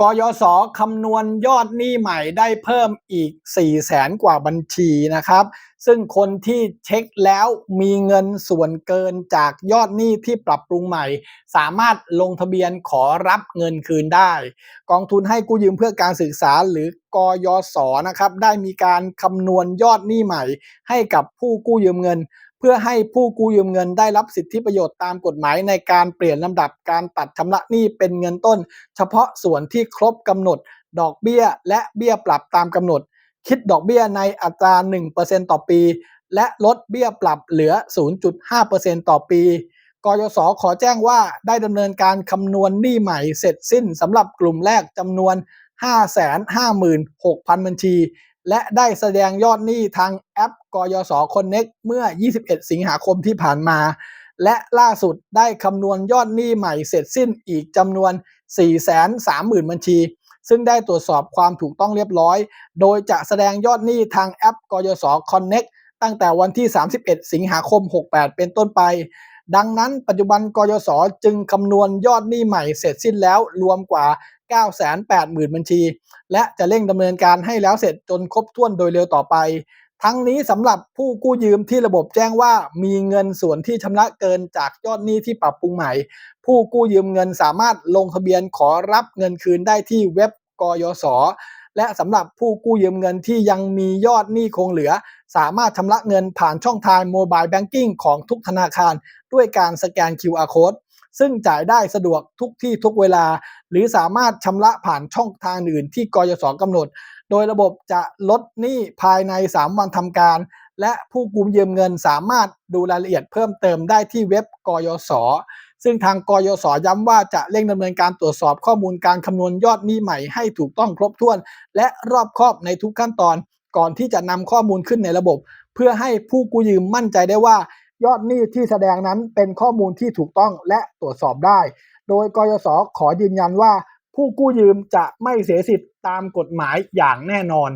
กยศคำนวณยอดหนี้ใหม่ได้เพิ่มอีก4 0 0แสนกว่าบัญชีนะครับ ซึ่งคนที่เช็คแล้วมีเงินส่วนเกินจากยอดหนี้ที่ปรับปรุงใหม่ สามารถลงทะเบียนขอรับเงินคืนได้ กองทุนให้กู้ยืมเพื่อการศึกษาหรือกยศนะครับได้มีการคำนวณยอดหนี้ใหม่ ให้กับผู้กู้ยืมเงิน เพื่อให้ผู้กู้ยืมเงินได้รับสิทธิประโยชน์ตามกฎหมายในการเปลี่ยนลำดับการตัดชำระหนี้เป็นเงินต้น เฉพาะส่วนที่ครบกำหนดดอกเบี้ยและเบี้ยปรับตามกำหนด คิดดอกเบี้ยในอัตรา 1%ต่อปี และลดเบี้ยปรับเหลือ 0.5%ต่อปีกยศขอแจ้งว่าได้ดำเนินการคำนวณหนี้ใหม่เสร็จสิ้นสำหรับกลุ่มแรกจำนวน 556,000 บัญชี และได้แสดงยอดหนี้ทางแอปกยศ Connect เมื่อ 21 สิงหาคมที่ผ่านมา และล่าสุดได้คำนวณยอดหนี้ใหม่เสร็จสิ้นอีกจำนวน 430,000 บัญชี ซึ่งได้ตรวจสอบความถูกต้องเรียบร้อย โดยจะแสดงยอดหนี้ทางแอปกยศ Connect ตั้งแต่วันที่ 31 สิงหาคม 68 เป็นต้นไป ดังนั้นปัจจุบันกยศจึงคำนวณยอดหนี้ใหม่เสร็จสิ้นแล้วรวมกว่า 980,000 บัญชี และจะเร่งดำเนินการให้แล้วเสร็จจนครบถ้วนโดยเร็วต่อไป ทั้งนี้สำหรับผู้กู้ยืมที่ระบบแจ้งว่ามีเงินส่วนที่ชำระเกินจากยอดหนี้ที่ปรับปรุงใหม่ ผู้กู้ยืมเงินสามารถลงทะเบียนขอรับเงินคืนได้ที่เว็บ กยศและสำหรับผู้กู้ยืมเงินที่ยังมียอดหนี้คงเหลือ สามารถชำระเงินผ่านช่องทางโมบายแบงกิ้งของทุกธนาคาร ด้วยการสแกน QR Code ซึ่งจ่ายได้สะดวกทุกที่ทุกเวลา หรือสามารถชำระผ่านช่องทางอื่นที่กยศกำหนด โดยระบบจะลดหนี้ภายใน 3 วันทำการ และผู้กู้ยืมเงินสามารถดูรายละเอียดเพิ่มเติมได้ที่เว็บกยศ ซึ่งทางกยศย้ำว่าจะเร่งดำเนินการตรวจสอบข้อมูลการคำนวณยอดหนี้ใหม่ให้ถูกต้องครบถ้วน และรอบคอบในทุกขั้นตอน ก่อนที่จะนำข้อมูลขึ้นในระบบ เพื่อให้ผู้กู้ยืมมั่นใจได้ว่า ยอดหนี้ที่แสดงนั้นเป็นข้อมูลที่ถูกต้องและตรวจสอบได้ โดยกยศขอยืนยันว่า ผู้กู้ยืมจะไม่เสียสิทธิ์ตามกฎหมายอย่างแน่นอน